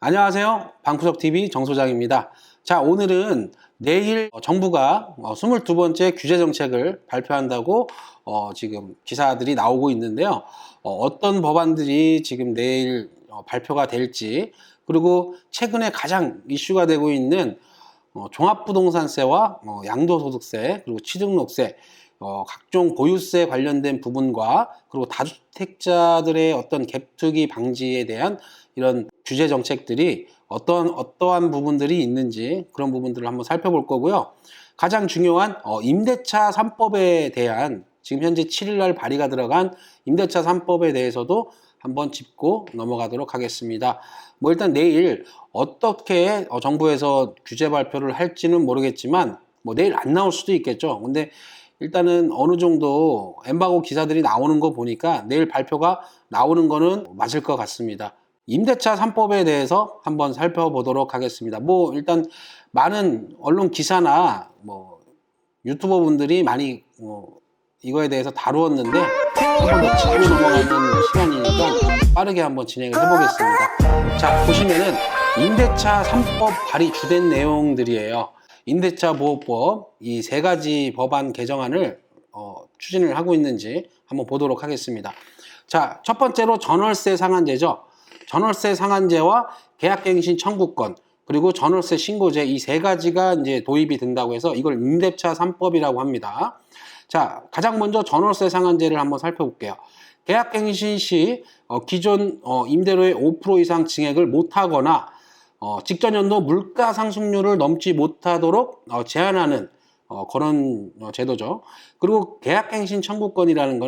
안녕하세요. 방구석TV 정소장입니다. 자, 오늘은 내일 정부가 22번째 규제 정책을 발표한다고 어, 지금 기사들이 나오고 있는데요. 어, 떤 법안들이 지금 내일 어, 발표가 될지, 그리고 최근에 가장 이슈가 되고 있는 어, 종합부동산세와 어, 양도소득세, 그리고 취득록세, 어, 각종 보유세 관련된 부분과 그리고 다주택자들의 어떤 갭투기 방지에 대한 이런 규제 정책들이 어떤 어떠한 부분들이 있는지 그런 부분들을 한번 살펴볼 거고요. 가장 중요한 어, 임대차 3법에 대한 지금 현재 7일 날 발의가 들어간 임대차 3법에 대해서도 한번 짚고 넘어가도록 하겠습니다. 뭐 일단 내일 어떻게 어, 정부에서 규제 발표를 할지는 모르겠지만 뭐 내일 안 나올 수도 있겠죠. 근데 일단은 어느 정도 엠바고 기사들이 나오는 거 보니까 내일 발표가 나오는 거는 맞을 것 같습니다. 임대차 3법에 대해서 한번 살펴보도록 하겠습니다. 뭐 일단 많은 언론 기사나 뭐 유튜버 분들이 많이 뭐 이거에 대해서 다루었는데 한번 더 짚고 넘어가는 시간이 니까 빠르게 한번 진행을 해보겠습니다. 자 보시면은 임대차 3법 발의 주된 내용들이에요. 임대차 보호법 이 세 가지 법안 개정안을 어, 추진을 하고 있는지 한번 보도록 하겠습니다. 자, 첫 번째로 전월세 상한제죠. 전월세 상한제와 계약갱신 청구권 그리고 전월세 신고제 이 세 가지가 이제 도입이 된다고 해서 이걸 임대차 3법이라고 합니다. 자, 가장 먼저 전월세 상한제를 한번 살펴볼게요. 계약갱신 시 어, 기존 어, 임대료의 5% 이상 증액을 못하거나 어, 직전 연도 물가 상승률을 넘지 못하도록 어, 제한하는 어, 그런 어, 제도죠. 그리고 계약갱신 청구권이라는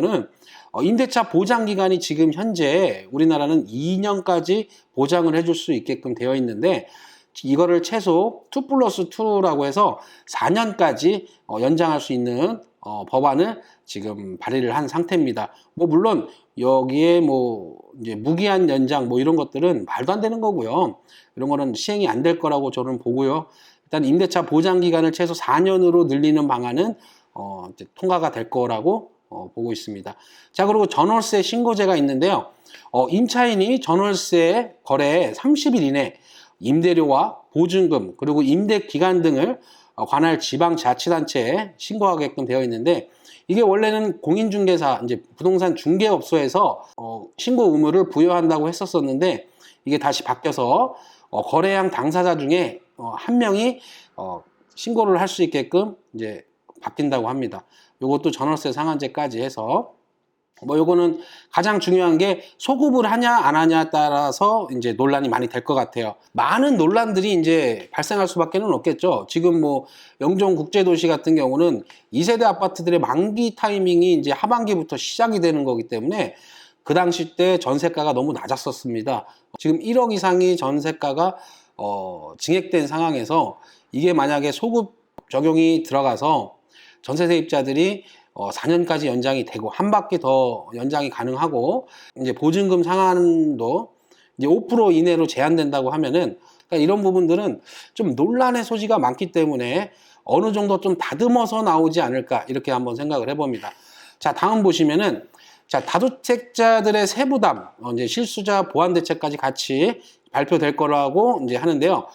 어, 임대차 보장 기간이 지금 현재 우리나라는 2년까지 보장을 해줄 수 있게끔 되어 있는데 이거를 최소 2 플러스 2라고 해서 4년까지 어, 연장할 수 있는 어, 법안을 지금 발의를 한 상태입니다. 뭐 물론 여기에 뭐 이제 무기한 연장 뭐 이런 것들은 말도 안 되는 거고요. 이런 거는 시행이 안 될 거라고 저는 보고요. 일단 임대차 보장 기간을 최소 4년으로 늘리는 방안은 어, 이제 통과가 될 거라고 어, 보고 있습니다. 자 그리고 전월세 신고제가 있는데요. 어, 임차인이 전월세 거래 30일 이내 임대료와 보증금 그리고 임대 기간 등을 어, 관할 지방 자치단체에 신고하게끔 되어 있는데 이게 원래는 공인중개사 이제 부동산 중개업소에서 어, 신고 의무를 부여한다고 했었었는데 이게 다시 바뀌어서 어, 거래량 당사자 중에 어, 한 명이 어, 신고를 할 수 있게끔 이제 바뀐다고 합니다. 이것도 전월세 상한제까지 해서 뭐 요거는 가장 중요한 게 소급을 하냐 안 하냐에 따라서 이제 논란이 많이 될 것 같아요. 많은 논란들이 이제 발생할 수밖에는 없겠죠. 지금 뭐 영종 국제도시 같은 경우는 2세대 아파트들의 만기 타이밍이 이제 하반기부터 시작이 되는 거기 때문에 그 당시 때 전세가가 너무 낮았었습니다. 지금 1억 이상이 전세가가 어, 증액된 상황에서 이게 만약에 소급 적용이 들어가서 전세 세입자들이 어, 4년까지 연장이 되고 한 바퀴 더 연장이 가능하고 이제 보증금 상한도 이제 5% 이내로 제한된다고 하면은 그러니까 이런 부분들은 좀 논란의 소지가 많기 때문에 어느 정도 좀 다듬어서 나오지 않을까 이렇게 한번 생각을 해봅니다. 자 다음 보시면은 자 다주택자들의 세부담 어, 이제 실수자 보완 대책까지 같이 발표될 거라고 이제 하는데요.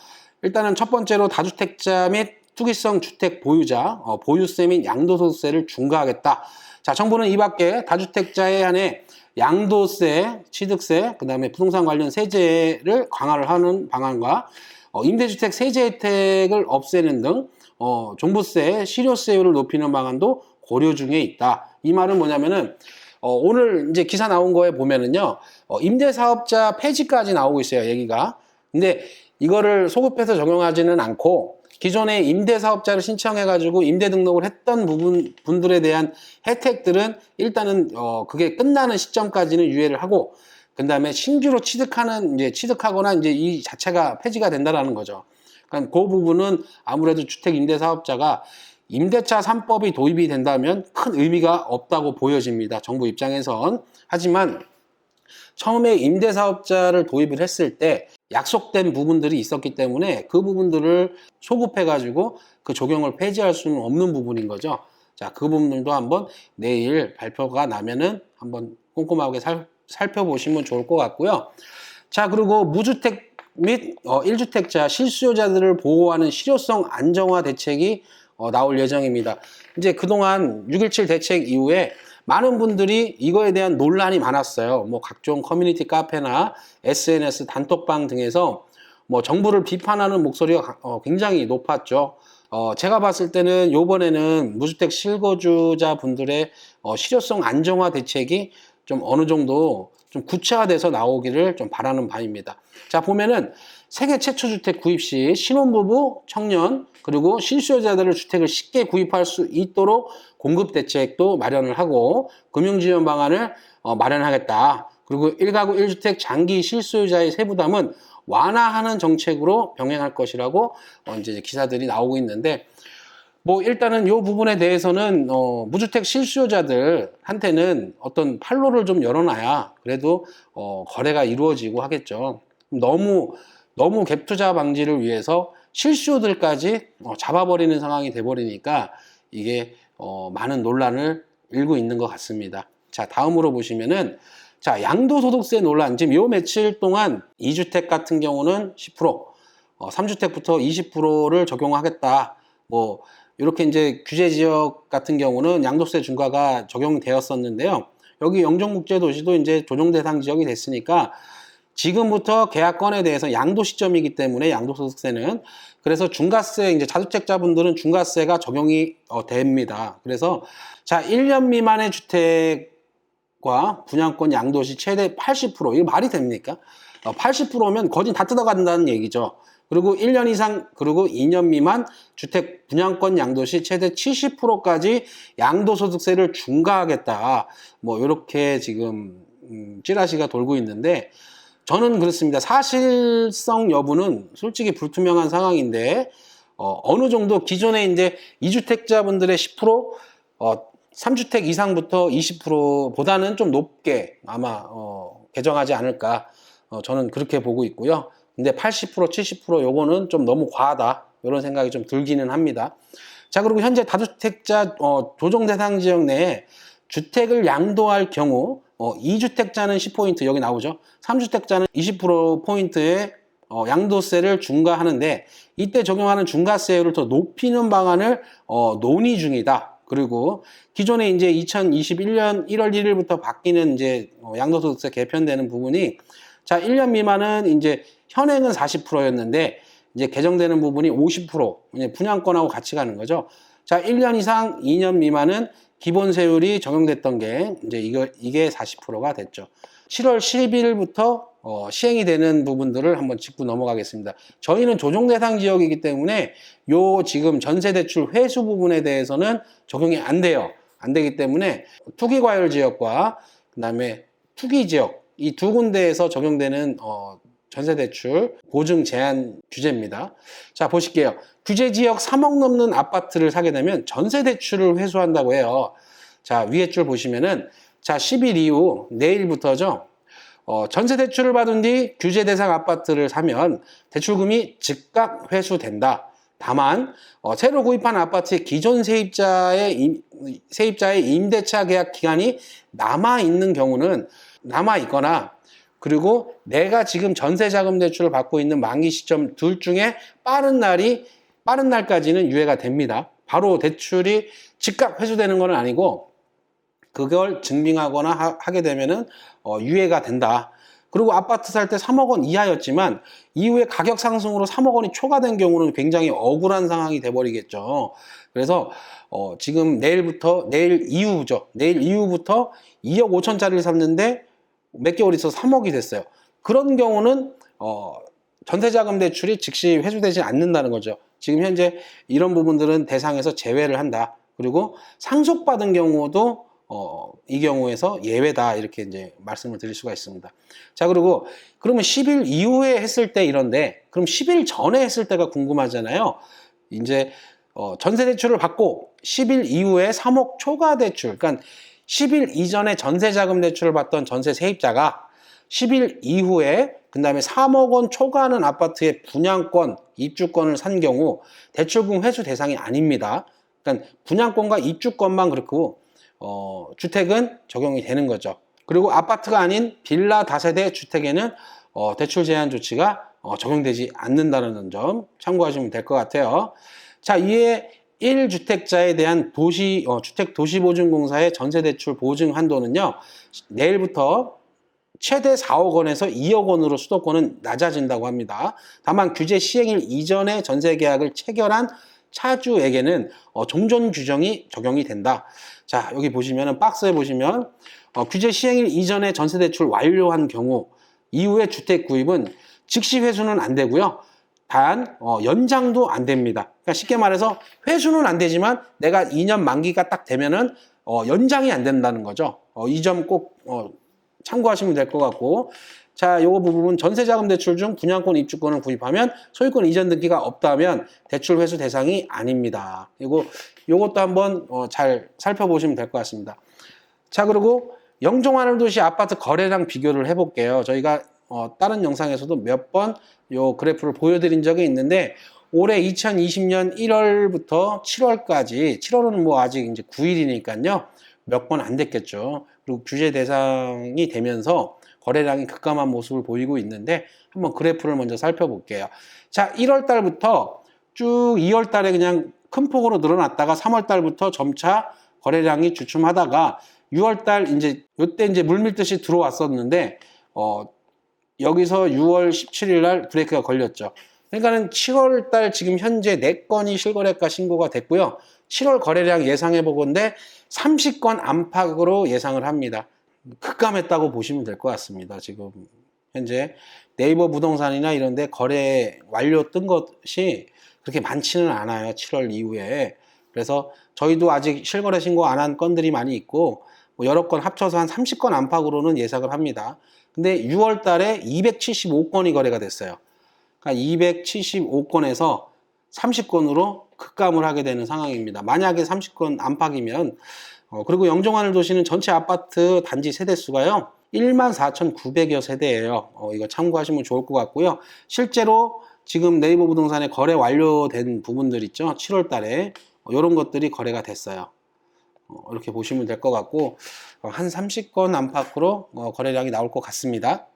일단은 첫 번째로 다주택자 및 투기성 주택 보유자 어, 보유세 및 양도소득세를 중과하겠다. 자, 정부는 이 밖에 다주택자에 한해 양도세, 취득세, 그 다음에 부동산 관련 세제를 강화를 하는 방안과 어, 임대주택 세제 혜택을 없애는 등 어, 종부세, 실효세율을 높이는 방안도 고려 중에 있다. 이 말은 뭐냐면은 어, 오늘 이제 기사 나온 거에 보면은요, 어, 임대사업자 폐지까지 나오고 있어요, 얘기가. 근데 이거를 소급해서 적용하지는 않고 기존에 임대사업자를 신청해가지고 임대 등록을 했던 부분 분들에 대한 혜택들은 일단은 어 그게 끝나는 시점까지는 유예를 하고 그 다음에 신규로 취득하는 이제 취득하거나 이제 이 자체가 폐지가 된다라는 거죠. 그러니까 그 부분은 아무래도 주택 임대 사업자가 임대차 3법이 도입이 된다면 큰 의미가 없다고 보여집니다. 정부 입장에선. 하지만 처음에 임대 사업자를 도입을 했을 때 약속된 부분들이 있었기 때문에 그 부분들을 소급해 가지고 그 적용을 폐지할 수는 없는 부분인 거죠. 자, 그 부분들도 한번 내일 발표가 나면은 한번 꼼꼼하게 살, 살펴보시면 좋을 것 같고요. 자, 그리고 무주택 및 어, 1주택자 실수요자들을 보호하는 실효성 안정화 대책이 어, 나올 예정입니다. 이제 그동안 6.17 대책 이후에 많은 분들이 이거에 대한 논란이 많았어요. 뭐 각종 커뮤니티 카페나 SNS 단톡방 등에서 뭐 정부를 비판하는 목소리가 어, 굉장히 높았죠. 어, 제가 봤을 때는 요번에는 무주택 실거주자 분들의 어, 실효성 안정화 대책이 좀 어느 정도 좀 구체화돼서 나오기를 좀 바라는 바입니다. 자, 보면은 세계 최초 주택 구입 시 신혼부부, 청년, 그리고 실수요자들을 주택을 쉽게 구입할 수 있도록 공급 대책도 마련을 하고 금융 지원 방안을 어, 마련하겠다. 그리고 1가구 1주택 장기 실수요자의 세부담은 완화하는 정책으로 병행할 것이라고 어, 이제 기사들이 나오고 있는데 뭐 일단은 이 부분에 대해서는 어, 무주택 실수요자들한테는 어떤 판로를 좀 열어놔야 그래도 어, 거래가 이루어지고 하겠죠. 너무 너무 갭 투자 방지를 위해서 실수요들까지 어, 잡아버리는 상황이 돼버리니까 이게 어, 많은 논란을 일고 있는 것 같습니다. 자 다음으로 보시면은 자 양도소득세 논란 지금 요 며칠 동안 2주택 같은 경우는 10% 어, 3주택부터 20%를 적용하겠다. 뭐 이렇게 이제 규제 지역 같은 경우는 양도세 중과가 적용되었었는데요. 여기 영종국제도시도 이제 조정 대상 지역이 됐으니까 지금부터 계약건에 대해서 양도 시점이기 때문에 양도소득세는 그래서 중과세 이제 자주택자분들은 중과세가 적용이 어, 됩니다. 그래서 자 1년 미만의 주택과 분양권 양도시 최대 80% 이거 말이 됩니까? 어, 80%면 거진 다 뜯어간다는 얘기죠. 그리고 1년 이상 그리고 2년 미만 주택 분양권 양도시 최대 70%까지 양도소득세를 중과하겠다. 뭐 이렇게 지금 음, 찌라시가 돌고 있는데 저는 그렇습니다. 사실성 여부는 솔직히 불투명한 상황인데 어, 느 정도 기존에 이제 2주택자분들의 10% 어, 3주택 이상부터 20%보다는 좀 높게 아마 어, 개정하지 않을까 어, 저는 그렇게 보고 있고요. 근데 80% 70% 요거는 좀 너무 과하다 이런 생각이 좀 들기는 합니다. 자 그리고 현재 다주택자 어, 조정 대상 지역 내에 주택을 양도할 경우 어, 2주택자는 10포인트 여기 나오죠. 3주택자는 20%포인트의 어, 양도세를 중과하는데 이때 적용하는 중과세율을 더 높이는 방안을 어, 논의 중이다. 그리고 기존에 이제 2021년 1월 1일부터 바뀌는 이제 어, 양도소득세 개편되는 부분이 자 1년 미만은 이제 현행은 40%였는데 이제 개정되는 부분이 50% 이제 분양권하고 같이 가는 거죠. 자 1년 이상 2년 미만은 기본 세율이 적용됐던 게 이제 이거 이게 40%가 됐죠. 7월 10일부터 어, 시행이 되는 부분들을 한번 짚고 넘어가겠습니다. 저희는 조정 대상 지역이기 때문에 요 지금 전세 대출 회수 부분에 대해서는 적용이 안 돼요. 안 되기 때문에 투기 과열 지역과 그다음에 투기 지역 이 두 군데에서 적용되는 어, 전세 대출 보증 제한 규제입니다. 자, 보실게요. 규제 지역 3억 넘는 아파트를 사게 되면 전세 대출을 회수한다고 해요. 자, 위에 줄 보시면은 자, 10일 이후 내일부터죠. 어, 전세 대출을 받은 뒤 규제 대상 아파트를 사면 대출금이 즉각 회수된다. 다만 어, 새로 구입한 아파트의 기존 세입자의 임, 세입자의 임대차 계약 기간이 남아 있는 경우는 남아 있거나 그리고 내가 지금 전세 자금 대출을 받고 있는 만기 시점 둘 중에 빠른 날이 빠른 날까지는 유예가 됩니다. 바로 대출이 즉각 회수되는 건 아니고 그걸 증빙하거나 하, 게 되면은 어, 유예가 된다. 그리고 아파트 살 때 3억 원 이하였지만 이후에 가격 상승으로 3억 원이 초과된 경우는 굉장히 억울한 상황이 돼버리겠죠. 그래서 어, 지금 내일부터 내일 이후죠. 내일 이후부터 2억 5천짜리를 샀는데 몇 개월 있어 3억이 됐어요. 그런 경우는 어, 전세자금 대출이 즉시 회수되지 않는다는 거죠. 지금 현재 이런 부분들은 대상에서 제외를 한다. 그리고 상속받은 경우도 어, 이 경우에서 예외다 이렇게 이제 말씀을 드릴 수가 있습니다. 자 그리고 그러면 10일 이후에 했을 때 이런데 그럼 10일 전에 했을 때가 궁금하잖아요. 이제 어, 전세 대출을 받고 10일 이후에 3억 초과 대출, 그러니까 10일 이전에 전세 자금 대출을 받던 전세 세입자가 10일 이후에 그그 다음에 3억 원 초과하는 아파트의 분양권, 입주권을 산 경우 대출금 회수 대상이 아닙니다. 그러니까 분양권과 입주권만 그렇고 어, 주택은 적용이 되는 거죠. 그리고 아파트가 아닌 빌라 다세대 주택에는 어, 대출 제한 조치가 어, 적용되지 않는다는 점 참고하시면 될 것 같아요. 자, 이에 1주택자에 대한 도시, 어, 주택도시보증공사의 전세대출 보증 한도는요, 내일부터 최대 4억 원에서 2억 원으로 수도권은 낮아진다고 합니다. 다만 규제 시행일 이전에 전세 계약을 체결한 차주에게는 어, 종전 규정이 적용이 된다. 자, 여기 보시면은 박스에 보시면 어, 규제 시행일 이전에 전세 대출 완료한 경우 이후에 주택 구입은 즉시 회수는 안 되고요. 단 어, 연장도 안 됩니다. 그러니까 쉽게 말해서 회수는 안 되지만 내가 2년 만기가 딱 되면은 어, 연장이 안 된다는 거죠. 이점 꼭 참고하시면 될 것 같고 자, 요거 부분은 전세자금 대출 중 분양권 입주권을 구입하면 소유권 이전 등기가 없다면 대출 회수 대상이 아닙니다. 그리고 요것도 한번 어, 잘 살펴보시면 될 것 같습니다. 자, 그리고 영종하늘 도시 아파트 거래량 비교를 해볼게요. 저희가 어, 다른 영상에서도 몇 번 요 그래프를 보여드린 적이 있는데 올해 2020년 1월부터 7월까지 7월은 뭐 아직 이제 9일이니까요. 몇 번 안 됐겠죠. 그리고 규제 대상이 되면서 거래량이 급감한 모습을 보이고 있는데 한번 그래프를 먼저 살펴볼게요. 자, 1월 달부터 쭉 2월 달에 그냥 큰 폭으로 늘어났다가 3월 달부터 점차 거래량이 주춤하다가 6월 달 이제 요때 이제 물밀듯이 들어왔었는데 어 여기서 6월 17일 날 브레이크가 걸렸죠. 그러니까는 7월 달 지금 현재 4건이 실거래가 신고가 됐고요. 7월 거래량 예상해 보건데 30건 안팎으로 예상을 합니다. 급감했다고 보시면 될 것 같습니다. 지금 현재 네이버 부동산이나 이런 데 거래 완료 뜬 것이 그렇게 많지는 않아요. 7월 이후에. 그래서 저희도 아직 실거래 신고 안 한 건들이 많이 있고 뭐 여러 건 합쳐서 한 30건 안팎으로는 예상을 합니다. 근데 6월 달에 275건이 거래가 됐어요. 그러니까 275건에서 30건으로 급감을 하게 되는 상황입니다. 만약에 30건 안팎이면 어, 그리고 영종하늘 도시는 전체 아파트 단지 세대 수가요. 14,900여 세대예요. 어, 이거 참고하시면 좋을 것 같고요. 실제로 지금 네이버 부동산에 거래 완료된 부분들 있죠. 7월 달에 어, 이런 것들이 거래가 됐어요. 어, 이렇게 보시면 될 것 같고 어, 한 30건 안팎으로 어, 거래량이 나올 것 같습니다.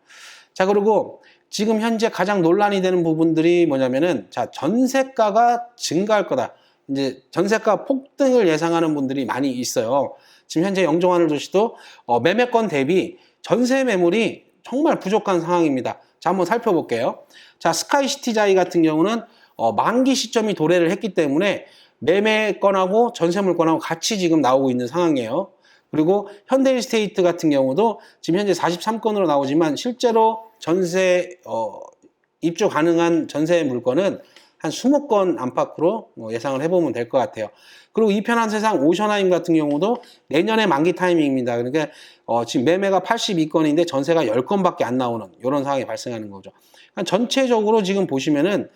자 그리고 지금 현재 가장 논란이 되는 부분들이 뭐냐면은 자 전세가가 증가할 거다. 이제 전세가 폭등을 예상하는 분들이 많이 있어요. 지금 현재 영종하늘 도시도 어, 매매권 대비 전세 매물이 정말 부족한 상황입니다. 자, 한번 살펴볼게요. 자, 스카이시티자이 같은 경우는 어, 만기 시점이 도래를 했기 때문에 매매권하고 전세물권하고 같이 지금 나오고 있는 상황이에요. 그리고 현대일스테이트 같은 경우도 지금 현재 43건으로 나오지만 실제로 전세 어, 입주 가능한 전세 물건은 한 20건 안팎으로 뭐 예상을 해보면 될 것 같아요. 그리고 이 편한 세상 오션하임 같은 경우도 내년에 만기 타이밍입니다. 그러니까 어, 지금 매매가 82건인데 전세가 10건밖에 안 나오는 이런 상황이 발생하는 거죠. 그러니까 전체적으로 지금 보시면은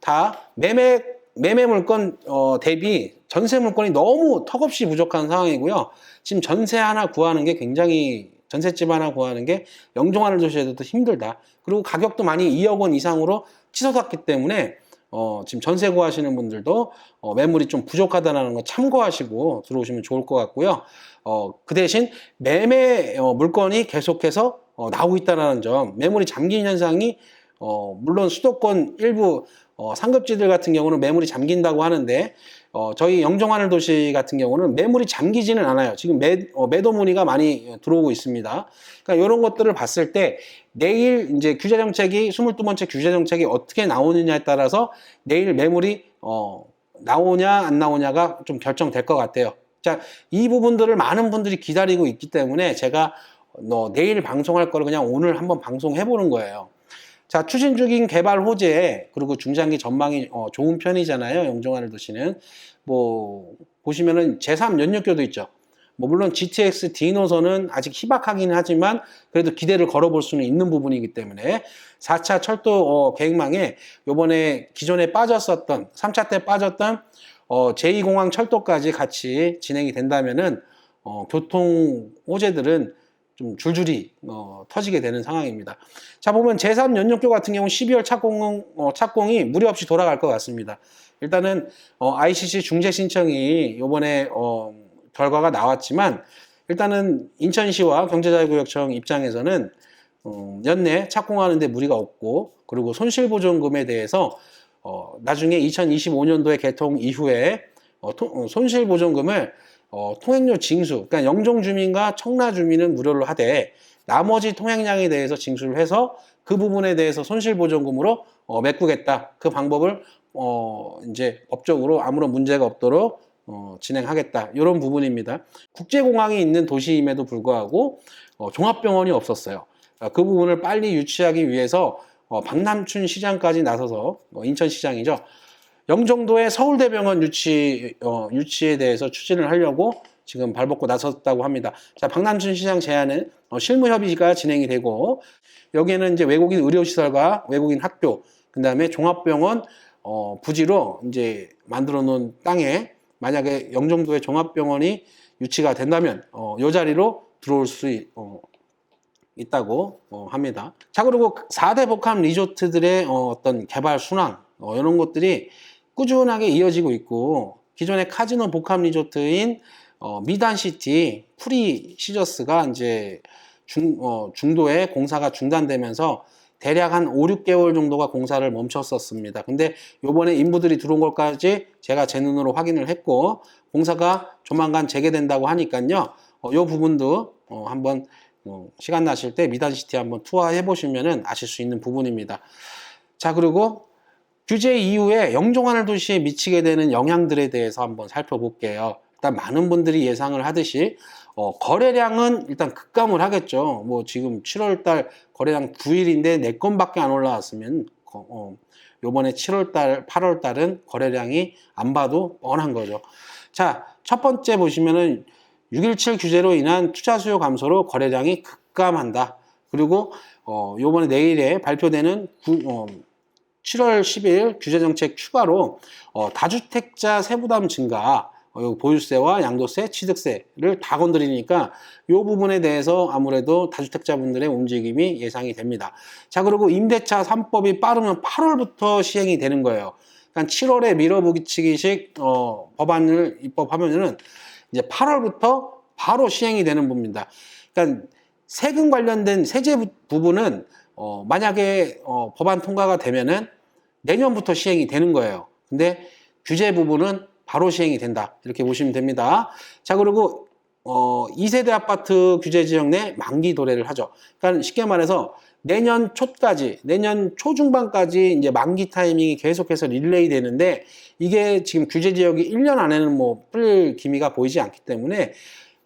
다 매매 매매 물건 어, 대비 전세 물건이 너무 턱없이 부족한 상황이고요. 지금 전세 하나 구하는 게 굉장히 전셋집 하나 구하는 게 영종하는 도시에도 힘들다. 그리고 가격도 많이 2억 원 이상으로 치솟았기 때문에 어, 지금 전세 구하시는 분들도 어, 매물이 좀 부족하다는 거 참고하시고 들어오시면 좋을 것 같고요. 어, 그 대신 매매 어, 물건이 계속해서 어, 나오고 있다는 점, 매물이 잠긴 현상이 어, 물론 수도권 일부 어, 상급지들 같은 경우는 매물이 잠긴다고 하는데 어, 저희 영종하늘 도시 같은 경우는 매물이 잠기지는 않아요. 지금 매, 어, 매도 문의가 많이 들어오고 있습니다. 그러니까 이런 것들을 봤을 때 내일 이제 규제 정책이 22번째 규제 정책이 어떻게 나오느냐에 따라서 내일 매물이 어, 나오냐 안 나오냐가 좀 결정될 것 같아요. 자, 이 부분들을 많은 분들이 기다리고 있기 때문에 제가 너 내일 방송할 거를 그냥 오늘 한번 방송해 보는 거예요. 자, 추진 중인 개발 호재, 그리고 중장기 전망이 어, 좋은 편이잖아요. 영종하늘 도시는. 뭐, 보시면은 제3 연육교도 있죠. 뭐, 물론 GTX D 노선은 아직 희박하긴 하지만 그래도 기대를 걸어볼 수는 있는 부분이기 때문에 4차 철도 어, 계획망에 요번에 기존에 빠졌었던, 3차 때 빠졌던 어, 제2공항 철도까지 같이 진행이 된다면은 어, 교통 호재들은 좀 줄줄이 어, 터지게 되는 상황입니다. 자 보면 제3 연령교 같은 경우 12월 착공 어, 착공이 무리 없이 돌아갈 것 같습니다. 일단은 어, ICC 중재 신청이 이번에 어, 결과가 나왔지만 일단은 인천시와 경제자유구역청 입장에서는 어, 연내 착공하는데 무리가 없고 그리고 손실보존금에 대해서 어, 나중에 2025년도에 개통 이후에 어, 토- 어, 손실보존금을 어, 통행료 징수, 그러니까 영종 주민과 청라 주민은 무료로 하되 나머지 통행량에 대해서 징수를 해서 그 부분에 대해서 손실보존금으로 어, 메꾸겠다. 그 방법을 어, 이제 법적으로 아무런 문제가 없도록 어, 진행하겠다. 이런 부분입니다. 국제공항이 있는 도시임에도 불구하고 어, 종합병원이 없었어요. 아, 그 부분을 빨리 유치하기 위해서 어, 박남춘 시장까지 나서서 어, 인천시장이죠. 영종도의 서울대병원 유치 어, 유치에 대해서 추진을 하려고 지금 발벗고 나섰다고 합니다. 자, 박남춘 시장 제안은 어, 실무 협의가 진행이 되고 여기에는 이제 외국인 의료시설과 외국인 학교, 그 다음에 종합병원 어, 부지로 이제 만들어 놓은 땅에 만약에 영종도에 종합병원이 유치가 된다면 어, 이 자리로 들어올 수 있, 어, 있다고 어, 합니다. 자 그리고 4대 복합 리조트들의 어, 떤 개발 순항 어, 이런 것들이 꾸준하게 이어지고 있고 기존의 카지노 복합 리조트인 어, 미단시티 프리 시저스가 이제 중, 어, 중도에 공사가 중단되면서 대략 한 5, 6개월 정도가 공사를 멈췄었습니다. 근데 요번에 인부들이 들어온 것까지 제가 제 눈으로 확인을 했고 공사가 조만간 재개된다고 하니까요. 어, 요 부분도 어, 한번 어, 시간 나실 때 미단시티 한번 투어해 보시면은 아실 수 있는 부분입니다. 자, 그리고 규제 이후에 영종하늘 도시에 미치게 되는 영향들에 대해서 한번 살펴볼게요. 일단 많은 분들이 예상을 하듯이 어, 거래량은 일단 급감을 하겠죠. 뭐 지금 7월달 거래량 9일인데 4건밖에 안 올라왔으면 거- 어, 요번에 7월달, 8월달은 거래량이 안 봐도 뻔한 거죠. 자, 첫 번째 보시면은 6.17 규제로 인한 투자 수요 감소로 거래량이 급감한다. 그리고 어, 요번에 내일에 발표되는 구- 어, 7월 10일 규제정책 추가로 어, 다주택자 세부담 증가, 어, 요 보유세와 양도세, 취득세를 다 건드리니까 이 부분에 대해서 아무래도 다주택자분들의 움직임이 예상이 됩니다. 자, 그리고 임대차 3법이 빠르면 8월부터 시행이 되는 거예요. 그러니까 7월에 밀어붙이기식 어, 법안을 입법하면은 이제 8월부터 바로 시행이 되는 부분입니다. 그러니까 세금 관련된 세제 부- 부분은 어, 만약에 어, 법안 통과가 되면은 내년부터 시행이 되는 거예요. 근데 규제 부분은 바로 시행이 된다. 이렇게 보시면 됩니다. 자, 그리고 어, 2세대 아파트 규제 지역 내 만기 도래를 하죠. 그러니까 쉽게 말해서 내년 초까지, 내년 초중반까지 이제 만기 타이밍이 계속해서 릴레이 되는데 이게 지금 규제 지역이 1년 안에는 뭐뿔 기미가 보이지 않기 때문에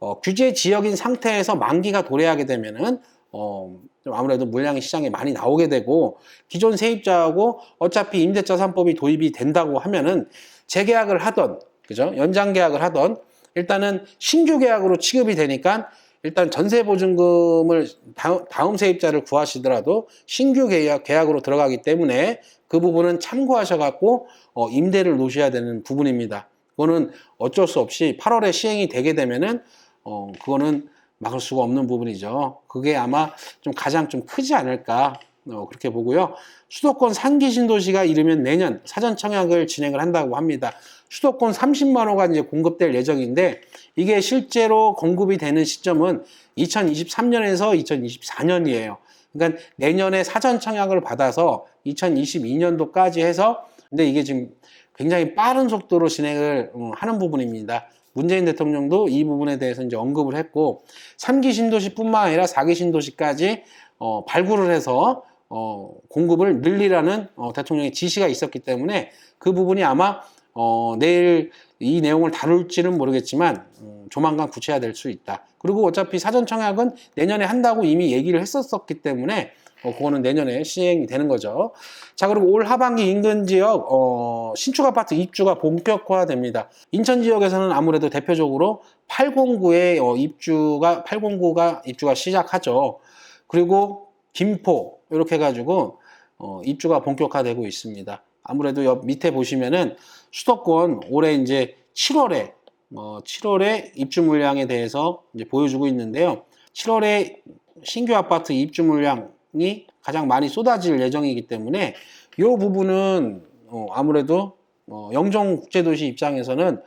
어, 규제 지역인 상태에서 만기가 도래하게 되면은 어, 좀 아무래도 물량이 시장에 많이 나오게 되고 기존 세입자하고 어차피 임대차 3법이 도입이 된다고 하면은 재계약을 하던 그죠 연장 계약을 하던 일단은 신규 계약으로 취급이 되니까 일단 전세 보증금을 다음, 세입자를 구하시더라도 신규 계약 계약으로 들어가기 때문에 그 부분은 참고하셔 갖고 어, 임대를 놓으셔야 되는 부분입니다. 그거는 어쩔 수 없이 8월에 시행이 되게 되면은 어, 그거는 막을 수가 없는 부분이죠. 그게 아마 좀 가장 좀 크지 않을까 어, 그렇게 보고요. 수도권 상기 신도시가 이르면 내년 사전 청약을 진행을 한다고 합니다. 수도권 30만 호가 이제 공급될 예정인데 이게 실제로 공급이 되는 시점은 2023년에서 2024년이에요. 그러니까 내년에 사전 청약을 받아서 2022년도까지 해서 근데 이게 지금 굉장히 빠른 속도로 진행을 어, 하는 부분입니다. 문재인 대통령도 이 부분에 대해서 이제 언급을 했고 3기 신도시뿐만 아니라 4기 신도시까지 어, 발굴을 해서 어, 공급을 늘리라는 어, 대통령의 지시가 있었기 때문에 그 부분이 아마 어, 내일 이 내용을 다룰지는 모르겠지만 음, 조만간 구체화될 수 있다. 그리고 어차피 사전 청약은 내년에 한다고 이미 얘기를 했었었기 때문에 어, 그거는 내년에 시행이 되는 거죠. 자, 그리고 올 하반기 인근 지역 어, 신축 아파트 입주가 본격화됩니다. 인천 지역에서는 아무래도 대표적으로 809의 어, 입주가 809가 입주가 시작하죠. 그리고 김포 이렇게 해가지고 어, 입주가 본격화되고 있습니다. 아무래도 옆 밑에 보시면은 수도권 올해 이제 7월에 어, 7월에 입주 물량에 대해서 이제 보여주고 있는데요. 7월에 신규 아파트 입주 물량 이 가장 많이 쏟아질 예정이기 때문에 이 부분은 어, 아무래도 어, 영종 국제도시 입장에서는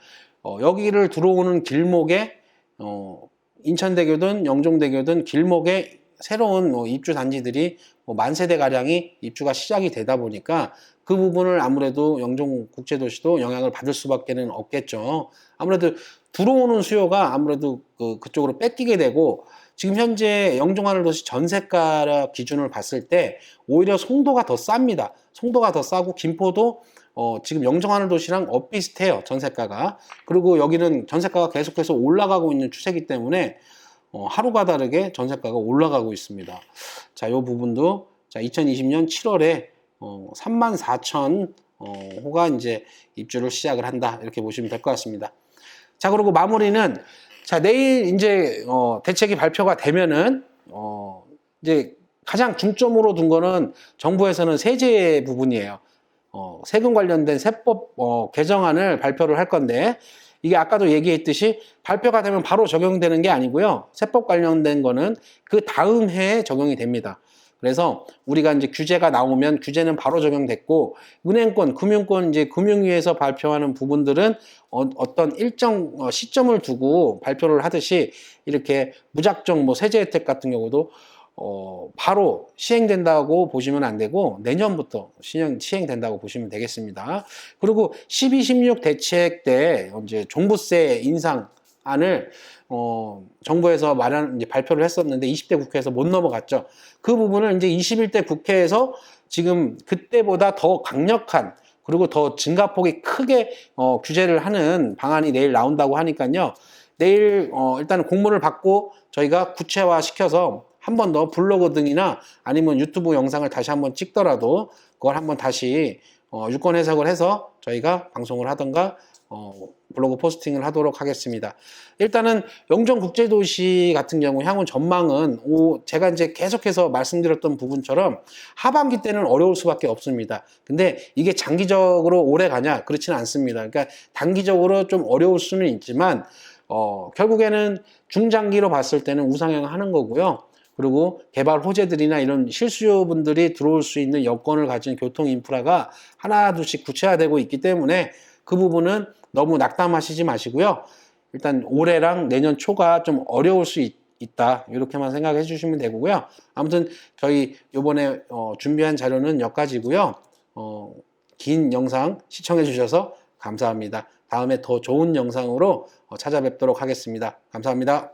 어, 여기를 들어오는 길목에 어, 인천대교든 영종대교든 길목에 새로운 뭐 입주 단지들이 뭐 만 세대 가량이 입주가 시작이 되다 보니까 그 부분을 아무래도 영종 국제도시도 영향을 받을 수밖에는 없겠죠. 아무래도 들어오는 수요가 아무래도 그 그쪽으로 뺏기게 되고 지금 현재 영종하늘 도시 전세가 기준을 봤을 때 오히려 송도가 더 쌉니다. 송도가 더 싸고 김포도 어, 지금 영종하늘 도시랑 엇비슷해요 전세가가. 그리고 여기는 전세가가 계속해서 올라가고 있는 추세이기 때문에 어, 하루가 다르게 전세가가 올라가고 있습니다. 자, 이 부분도 자 2020년 7월에 어, 3만 4천 어, 호가 이제 입주를 시작을 한다 이렇게 보시면 될 것 같습니다. 자 그리고 마무리는 자 내일 이제 어, 대책이 발표가 되면은 어, 이제 가장 중점으로 둔 거는 정부에서는 세제 부분이에요. 어, 세금 관련된 세법 어, 개정안을 발표를 할 건데 이게 아까도 얘기했듯이 발표가 되면 바로 적용되는 게 아니고요. 세법 관련된 거는 그 다음 해에 적용이 됩니다. 그래서 우리가 이제 규제가 나오면 규제는 바로 적용됐고 은행권, 금융권 이제 금융위에서 발표하는 부분들은 어, 떤 일정 어, 시점을 두고 발표를 하듯이 이렇게 무작정 뭐 세제 혜택 같은 경우도 어, 바로 시행된다고 보시면 안 되고 내년부터 시행, 시행된다고 보시면 되겠습니다. 그리고 12, 16 대책 때 이제 종부세 인상안을 어, 정부에서 마련 발표를 했었는데 20대 국회에서 못 넘어갔죠. 그 부분을 이제 21대 국회에서 지금 그때보다 더 강력한 그리고 더 증가폭이 크게 어, 규제를 하는 방안이 내일 나온다고 하니까요. 내일 어, 일단 공문을 받고 저희가 구체화 시켜서 한 번 더 블로그 등이나 아니면 유튜브 영상을 다시 한번 찍더라도 그걸 한번 다시 어, 유권 해석을 해서 저희가 방송을 하던가 어, 블로그 포스팅을 하도록 하겠습니다. 일단은 영종 국제도시 같은 경우 향후 전망은 오, 제가 이제 계속해서 말씀드렸던 부분처럼 하반기 때는 어려울 수밖에 없습니다. 근데 이게 장기적으로 오래 가냐? 그렇지는 않습니다. 그러니까 단기적으로 좀 어려울 수는 있지만 어, 결국에는 중장기로 봤을 때는 우상향 하는 거고요. 그리고 개발 호재들이나 이런 실수요분들이 들어올 수 있는 여건을 가진 교통 인프라가 하나둘씩 구체화되고 있기 때문에 그 부분은 너무 낙담하시지 마시고요. 일단 올해랑 내년 초가 좀 어려울 수 있, 다 이렇게만 생각해 주시면 되고요. 아무튼 저희 이번에 어, 준비한 자료는 여기까지고요. 어, 긴 영상 시청해 주셔서 감사합니다. 다음에 더 좋은 영상으로 어, 찾아뵙도록 하겠습니다. 감사합니다.